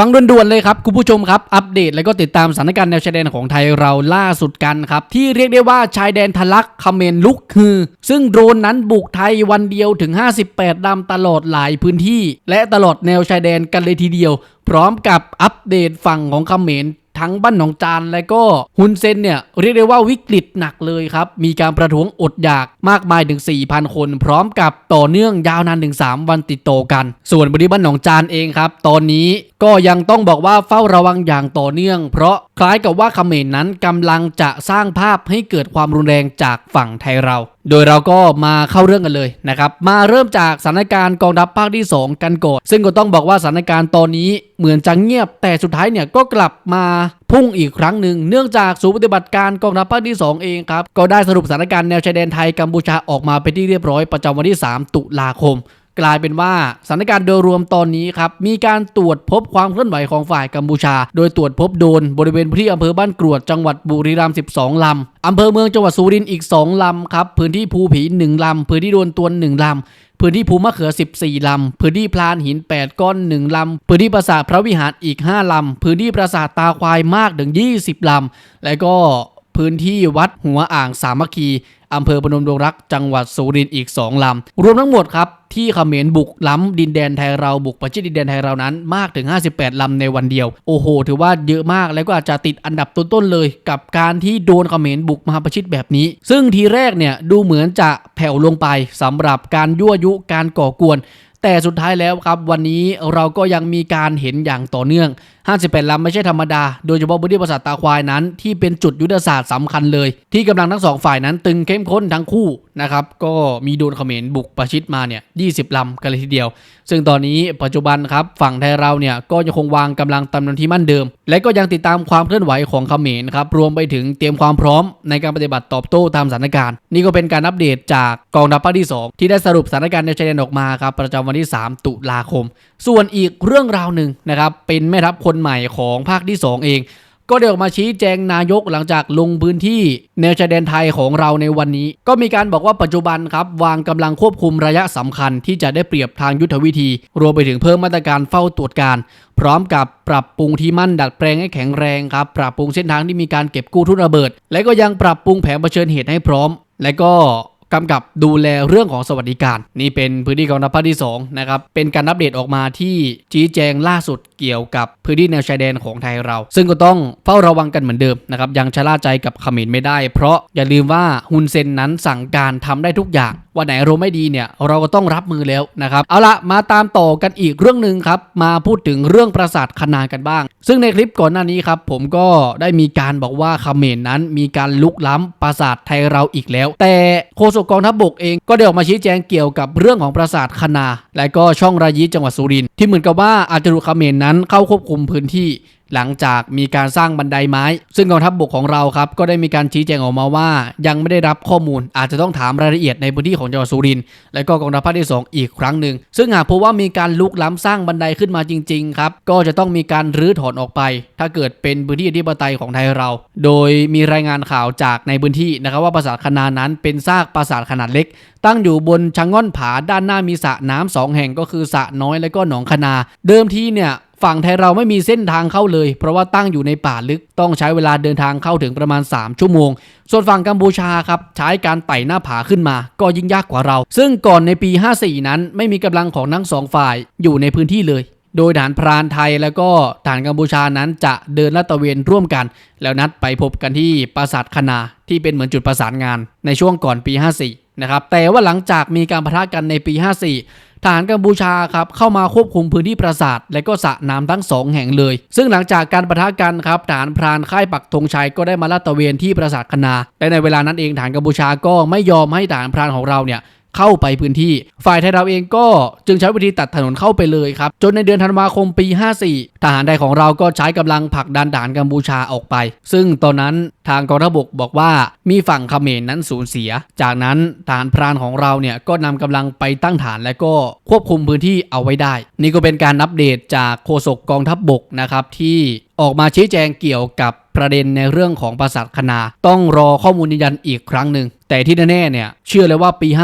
ฟังด่วนๆเลยครับคุณผู้ชมครับ อัปเดต และก็ติดตามสถานการณ์แนวชายแดนของไทยเราล่าสุดกันครับ ที่เรียกได้ว่าชายแดนทะลักเขมรลุกฮือ ซึ่งโดรนนั้นบุกไทยวันเดียวถึง 58ลำตลอดหลายพื้นที่ และตลอดแนวชายแดนกันเลยทีเดียว พร้อมกับอัปเดตฝั่งของเขมร ทั้งบ้านหนองจานและก็ฮุนเซนเนี่ยเรียกได้ว่าวิกฤตหนักเลยครับ มีการประท้วงอดอยากมากมายถึง 4,000 คน พร้อมกับต่อเนื่องยาวนานถึง 3 วันติดต่อกัน ส่วนบริบ้านหนองจานเองครับ ตอนนี้ก็ยังต้องบอกว่าเฝ้าระวังอย่างต่อเนื่อง เพราะคล้ายกับว่าเขมรนั้นกำลังจะสร้างภาพให้เกิดความรุนแรงจากฝั่งไทยเรา โดยเราก็มาเข้าเรื่องกันเลยนะครับ มาเริ่มจากสถานการณ์กองทัพภาคที่ 2 กันก่อนซึ่งก็ต้องบอกว่าสถานการณ์ตอนนี้เหมือนจะเงียบแต่สุดท้ายเนี่ยก็กลับมา พุ่งอีกครั้งหนึ่งเนื่องจากศูนย์ปฏิบัติการกองทัพภาคที่ 2 เองครับ ก็ได้สรุปสถานการณ์แนวชายแดนไทยกัมพูชาออกมาเป็นที่เรียบร้อยประจำวันที่ 3 ตุลาคม กลายเป็นว่าสถานการณ์โดยรวมตอนนี้ครับ มีการตรวจพบความเคลื่อนไหวของฝ่ายกัมพูชา โดยตรวจพบโดนบริเวณพื้นที่อำเภอบ้านกรวดจังหวัดบุรีรัมย์ 12 ลำอำเภอเมืองจังหวัดสุรินทร์อีก 2 ลำครับพื้นที่ภูผี 1 ลำพื้นที่โดนตวน 1 ลำ พื้นที่ภูมะเขือ 14 ลำ พื้นที่พลานหิน 8 ก้อน 1 ลำ พื้นที่ปราสาทพระวิหารอีก 5 ลำ พื้นที่ปราสาทตาควายมากถึง 20 ลำ และก็พื้นที่วัดหัวอ่างสามัคคี อำเภอพนมดงรัก จังหวัดสุรินทร์อีก 2 ลำ รวมทั้งหมดครับที่เขมรบุกล้ำดินแดนไทยเราบุกประชิดดินแดนไทยเรานั้นมากถึง 58 ลำในวันเดียว โอ้โห ถือว่าเยอะมากแล้วก็อาจจะติดอันดับต้นๆเลย กับการที่โดนเขมรบุกมาประชิดแบบนี้ ซึ่งทีแรกเนี่ยดูเหมือนจะแผ่วลงไปสำหรับการยั่วยุการก่อกวน แต่สุดท้ายแล้วครับวันนี้เราก็ยังมีการเห็นอย่างต่อเนื่อง 58ลำไม่ใช่ธรรมดา โดยเฉพาะพื้นที่ปราสาทตาควายนั้น ที่เป็นจุดยุทธศาสตร์สำคัญเลย ที่กำลังทั้งสองฝ่ายนั้นตึงเข้มข้นทั้งคู่นะครับ ก็มีโดนเขมรบุกประชิดมาเนี่ย20ลำกันเลยทีเดียว ซึ่งตอนนี้ปัจจุบันครับฝั่งไทยเราเนี่ยก็ยังคงวางกำลังตำแหน่งที่มั่นเดิม และก็ยังติดตามความเคลื่อนไหวของเขมรครับรวมไปถึงเตรียมความพร้อมในการปฏิบัติตอบโต้ตามสถานการณ์ นี่ก็เป็นการอัปเดตจากกองทัพภาคที่ 2 ที่ได้สรุปสถานการณ์ในชายแดนออกมาครับประจำวันที่ 3 ตุลาคม ส่วนอีกเรื่องราวหนึ่งนะครับเป็นแม่ทัพคนใหม่ของภาคที่ 2 เอง ก็ได้ออกมาชี้แจงนายกหลังจากลงพื้นที่แนวชายแดนไทยของเราในวันนี้ ก็มีการบอกว่าปัจจุบันครับ วางกำลังควบคุมระยะสำคัญที่จะได้เปรียบทางยุทธวิธี รวมไปถึงเพิ่มมาตรการเฝ้าตรวจการ พร้อมกับปรับปรุงที่มั่นดัดแปลงให้แข็งแรงครับปรับปรุงเส้นทางที่มีการเก็บกู้ทุนระเบิด และก็ยังปรับปรุงแผนเผชิญเหตุให้พร้อม และก็ กำกับดูแลเรื่องของสวัสดิการ นี่เป็นพื้นที่กองทัพภาคที่2นะครับเป็นการอัปเดตออกมาที่ชี้แจงล่าสุดเกี่ยวกับพื้นที่แนวชายแดนของไทยเรา ซึ่งก็ต้องเฝ้าระวังกันเหมือนเดิมนะครับยังชะล่าใจกับขมินไม่ได้ เพราะอย่าลืมว่าฮุนเซนนั้นสั่งการทำได้ทุกอย่าง วันไหนเราไม่ดีเนี่ยเราก็ต้องรับมือแล้วนะครับเอาละมาตามต่อกันอีกเรื่องหนึ่งครับมาพูดถึงเรื่องปราสาทคณากันบ้าง ซึ่งในคลิปก่อนหน้านี้ครับผมก็ได้มีการบอกว่าเมนนั้นมีการลุกล้ำปราสาทไทยเราอีกแล้ว แต่โฆษกกองทัพบกเองก็ได้ออกมาชี้แจงเกี่ยวกับเรื่องของปราสาทคณา และก็ช่องรายีจังหวัดสุรินทร์ที่เหมือนกับว่าอาจจะถูกเมรนั้นเข้าควบคุมพื้นที่หลังจากมีการสร้างบันไดไม้ ซึ่งกองทัพบบกของเราครับก็ได้มีการชี้แจงออกมาว่า ยังไม่ได้รับข้อมูล อาจจะต้องถามรายละเอียดในพื้นที่ของจังหวัดสุรินทร์และก็กองทัพภาคที่ 2 อีกครั้งหนึ่ง ซึ่งหากพบว่ามีการลุกล้ำสร้างบันไดขึ้นมาจริงๆครับก็จะต้องมีการรื้อถอนออกไป ถ้าเกิดเป็นพื้นที่อธิปไตยของไทยเรา โดยมีรายงานข่าวจากในพื้นที่นะครับว่าปราสาทคณานั้นเป็นซากปราสาทขนาดเล็ก ตั้งอยู่บนชะง่อนผาด้านหน้ามีสระน้ำสองแห่งก็คือสะน้อยและก็หนองคณาเดิมทีเนี่ยฝั่งไทยเราไม่มีเส้นทางเข้าเลย เพราะว่าตั้งอยู่ในป่าลึกต้องใช้เวลาเดินทางเข้าถึงประมาณ 3 ชั่วโมง ส่วนฝั่งกัมพูชาครับใช้การไต่หน้าผาขึ้นมา ก็ยิ่งยากกว่าเรา ซึ่งก่อนในปี 54 นั้นไม่มีกำลังของทั้งสองฝ่ายอยู่ในพื้นที่เลย โดยฐานพรานไทยแล้วก็ฐานกัมพูชานั้นจะเดินลาดตระเวนร่วมกัน แล้วนัดไปพบกันที่ปราสาทคณาที่เป็นเหมือนจุดประสานงานในช่วงก่อนปี 54 นะครับแต่ว่าหลังจากมีการปะทะกันในปี 54 ทหารกัมพูชาครับเข้ามาควบคุมพื้นที่ปราสาท และก็สระน้ำทั้งสองแห่งเลย ซึ่งหลังจากการปะทะกันครับฐานพรานค่ายปักธงชัยก็ได้มาลาดตระเวนที่ปราสาทคณาและในเวลานั้นเองฐานกัมพูชาก็ไม่ยอมให้ฐานพรานของเราเนี่ย เข้าไปพื้นที่ ฝ่ายไทยเราเองก็จึงใช้วิธีตัดถนนเข้าไปเลยครับ จนในเดือนธันวาคมปี 54 ทหารไทยของเราก็ใช้กำลังผลักดันทหารกัมพูชาออกไป ซึ่งตอนนั้นทางกองทัพบกบอกว่ามีฝั่งเขมรนั้นสูญเสีย จากนั้นทหารพรานของเราเนี่ยก็นำกำลังไปตั้งฐานและก็ควบคุมพื้นที่เอาไว้ได้ นี่ก็เป็นการอัปเดตจากโฆษกกองทัพบกนะครับที่ ออกมาชี้แจงเกี่ยวกับประเด็นในเรื่องของปราสาทคณา ต้องรอข้อมูลยืนยันอีกครั้งหนึ่ง แต่ที่แน่ๆเนี่ยเชื่อเลยว่าปี 54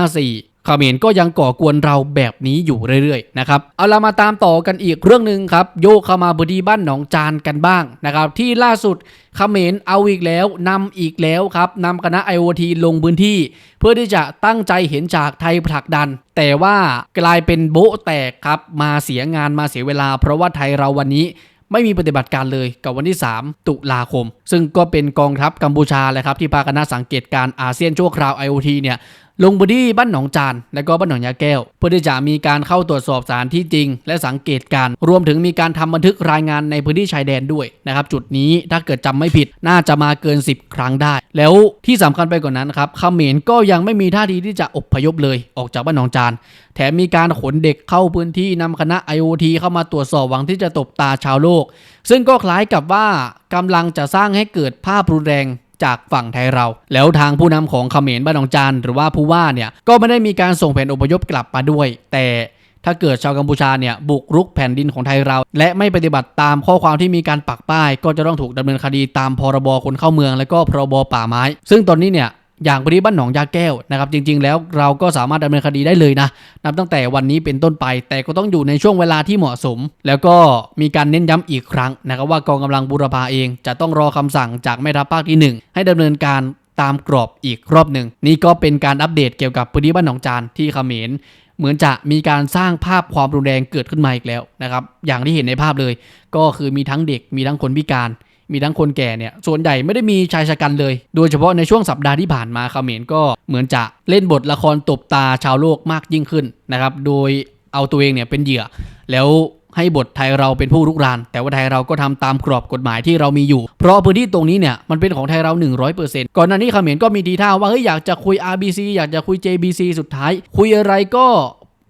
เขมรก็ยังก่อกวนเราแบบนี้อยู่เรื่อยๆนะครับเอาเรามาตามต่อกันอีกเรื่องหนึ่งครับ โยกเข้ามาบดีบ้านหนองจานกันบ้างนะครับ ที่ล่าสุดเขมรเอาอีกแล้วนำอีกแล้วครับนำคณะ IoT ลงพื้นที่ เพื่อที่จะตั้งใจเห็นจากไทยผลักดัน แต่ว่ากลายเป็นโบ๊ะแตกครับ มาเสียงานมาเสียเวลา เพราะว่าไทยเราวันนี้ ไม่มีปฏิบัติการเลยกับวันที่ 3 ตุลาคม ซึ่งก็เป็นกองทัพกัมพูชาแหละครับที่พาคณะสังเกตการอาเซียนชั่วคราว IoT เนี่ย ลงพื้นที่บ้านหนองจาน และก็บ้านหนองยาแก้ว เพื่อที่จะมีการเข้าตรวจสอบสานที่จริง และสังเกตการ รวมถึงมีการทำบันทึกรายงานในพื้นที่ชายแดนด้วยนะครับจุดนี้ถ้าเกิดจำไม่ผิดน่าจะมาเกิน 10 ครั้งได้ แล้วที่สำคัญไปกว่านั้นครับเขมรก็ยังไม่มีท่าทีที่จะอบพยพเลยออกจากบ้านหนองจาน แถมมีการขนเด็กเข้าพื้นที่นำคณะ IoT เข้ามาตรวจสอบหวังที่จะตบตาชาวโลก ซึ่งก็คล้ายกับว่ากำลังจะสร้างให้เกิดภาพรุนแรง จากฝั่งไทยเรา แล้วทางผู้นำของเขมรบ้านหนองจานหรือว่าผู้ว่าเนี่ยก็ไม่ได้มีการส่งแผนอพยพกลับมาด้วย แต่ถ้าเกิดชาวกัมพูชาเนี่ยบุกรุกแผ่นดินของไทยเรา และไม่ปฏิบัติตามข้อความที่มีการปักป้าย ก็จะต้องถูกดำเนินคดีตามพรบคนเข้าเมือง และก็พรบป่าไม้ ซึ่งตอนนี้เนี่ย อย่างพื้นที่บ้านหนองยาแก้วนะครับ จริง ๆ แล้วเราก็สามารถดำเนินคดีได้เลยนะ นับตั้งแต่วันนี้เป็นต้นไป แต่ก็ต้องอยู่ในช่วงเวลาที่เหมาะสม แล้วก็มีการเน้นย้ำอีกครั้งนะครับว่ากองกำลังบูรพาเอง จะต้องรอคำสั่งจากแม่ทัพภาคที่ 1 ให้ดำเนินการตามกรอบอีกรอบหนึ่ง นี่ก็เป็นการอัปเดตเกี่ยวกับพื้นที่บ้านหนองจานที่เขมรเหมือนจะมีการสร้างภาพความรุนแรงเกิดขึ้นมาอีกแล้วนะครับ อย่างที่เห็นในภาพเลย ก็คือมีทั้งเด็กมีทั้งคนพิการ มีทั้งคนแก่เนี่ยส่วนใหญ่ไม่ได้มีชายชะกันเลย โดยเฉพาะในช่วงสัปดาห์ที่ผ่านมาเขมรก็เหมือนจะเล่นบทละครตบตาชาวโลกมากยิ่งขึ้นนะครับโดยเอาตัวเองเนี่ยเป็นเหยื่อ แล้วให้บทไทยเราเป็นผู้รุกราน แต่ว่าไทยเราก็ทำตามกรอบกฎหมายที่เรามีอยู่ เพราะพื้นที่ตรงนี้เนี่ยมันเป็นของไทยเรา 100%ก่อนหน้านี้เขมรก็มีทีท่าว่าเฮ้ยอยากจะคุย RBC อยากจะคุย JBC สุดท้าย คุยอะไรก็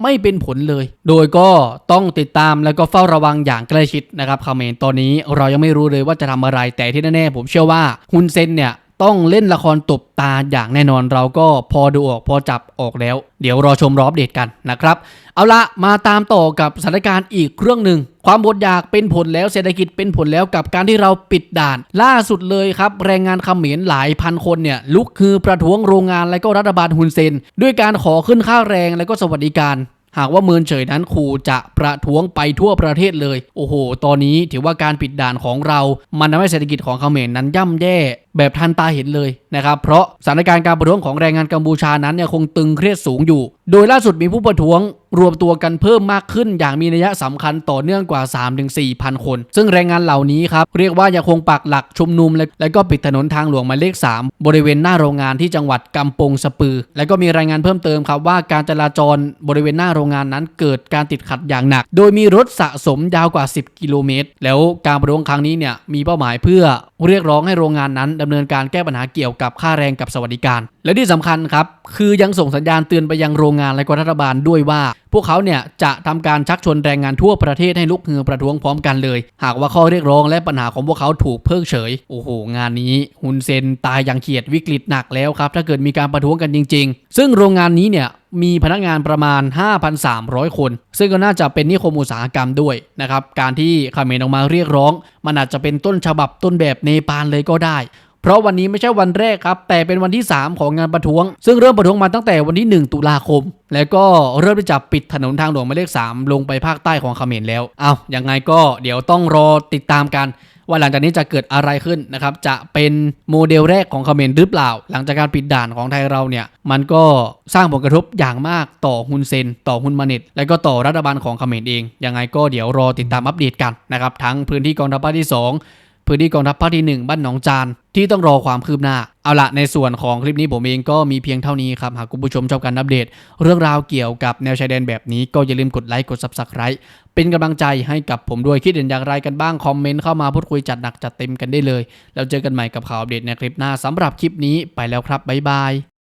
ไม่เป็นผลเลย โดยก็ต้องติดตามแล้วก็เฝ้าระวังอย่างใกล้ชิดนะครับเขมนตอนนี้เรายังไม่รู้เลยว่าจะทำอะไรแต่ที่แน่ๆผมเชื่อว่าฮุนเซนเนี่ย ต้องเล่นละครตบตาอย่างแน่นอนเราก็พอดูออกพอจับออกแล้ว เดี๋ยวรอชมรอบเดตกันนะครับ เอาละมาตามต่อกับสถานการณ์อีกเรื่องหนึ่ง ความอดอยากเป็นผลแล้วเศรษฐกิจเป็นผลแล้วกับการที่เราปิดด่าน ล่าสุดเลยครับ แรงงานเขมรหลายพันคนเนี่ยลุกคือประท้วงโรงงานและก็รัฐบาลฮุนเซน ด้วยการขอขึ้นค่าแรงและก็สวัสดิการหากว่าเมินเฉยนั้นขู่จะประท้วงไปทั่วประเทศเลย โอ้โห ตอนนี้ถือว่าการปิดด่านของเรา มันทำให้เศรษฐกิจของเขมรนั้นย่ำแย่ แบบทันตาเห็นเลยนะครับ เพราะสถานการณ์การประท้วงของแรงงานกัมพูชานั้นเนี่ยคงตึงเครียดสูงอยู่ โดยล่าสุดมีผู้ประท้วงรวมตัวกันเพิ่มมากขึ้น อย่างมีนัยสำคัญต่อเนื่องกว่า 3-4พันคน ซึ่งแรงงานเหล่านี้ครับ เรียกว่ายังคงปักหลักชุมนุมและและก็ปิดถนนทางหลวงหมายเลข 3 บริเวณหน้าโรงงานที่จังหวัดกำปงสปือ และก็มีรายงานเพิ่มเติมครับว่าการจราจรบริเวณหน้าโรงงานนั้นเกิดการติดขัดอย่างหนัก โดยมีรถสะสมยาวกว่า 10 กิโลเมตร แล้วการประท้วงครั้งนี้เนี่ยมีเป้าหมายเพื่อเรียกร้องให้โรงงานนั้นดำเนินการแก้ปัญหาเกี่ยวกับค่าแรงกับสวัสดิการ และที่สำคัญครับ คือยังส่งสัญญาณเตือนไปยังโรงงานและก็รัฐบาลด้วยว่า พวกเขาเนี่ยจะทำการชักชวนแรงงานทั่วประเทศให้ลุกฮือประท้วงพร้อมกันเลย หากว่าข้อเรียกร้องและปัญหาของพวกเขาถูกเพิกเฉย โอ้โห งานนี้ฮุนเซนตายอย่างเขียดวิกฤตหนักแล้วครับ ถ้าเกิดมีการประท้วงกันจริง ๆ ซึ่งโรงงานนี้เนี่ยมีพนักงานประมาณ 5,300 คน ซึ่งก็น่าจะเป็นนิคมอุตสาหกรรมด้วยนะครับ การที่เมรออกมาเรียกร้อง มันอาจจะเป็นต้นฉบับต้นแบบเนปาลเลยก็ได้ เพราะวันนี้ไม่ใช่วันแรกครับ แต่เป็นวันที่ 3 ของงานประท้วง ซึ่งเริ่มประท้วงมาตั้งแต่วันที่ 1 ตุลาคม แล้วก็เริ่มที่จะปิดถนนทางหลวงหมายเลข 3 ลงไปภาคใต้ของเขมรแล้วเอายังไงก็เดี๋ยวต้องรอติดตามกันว่าหลังจากนี้จะเกิดอะไรขึ้นนะครับ จะเป็นโมเดลแรกของเขมรหรือเปล่า หลังจากการปิดด่านของไทยเราเนี่ย มันก็สร้างผลกระทบอย่างมากต่อฮุนเซน ต่อฮุนมาเน็ต และก็ต่อรัฐบาลของเขมรเอง ยังไงก็เดี๋ยวรอติดตามอัปเดตกันนะครับ ทั้งพื้นที่กองทัพภาคที่ 2 พื้นที่กองทัพภาคที่ 1 บ้านหนองจาน ที่ต้องรอความคืบหน้า เอาละในส่วนของคลิปนี้ผมเองก็มีเพียงเท่านี้ครับ หากคุณผู้ชมชอบการอัปเดต เรื่องราวเกี่ยวกับแนวชายแดนแบบนี้ก็อย่าลืมกดไลค์กด Subscribe เป็นกำลังใจให้กับผมด้วยคิดเห็นอย่างไรกันบ้าง คอมเมนต์เข้ามาพูดคุยจัดหนักจัดเต็มกันได้เลย แล้วเจอกันใหม่กับข่าวอัปเดตในคลิปหน้าสำหรับคลิปนี้ไปแล้วครับบ๊ายบาย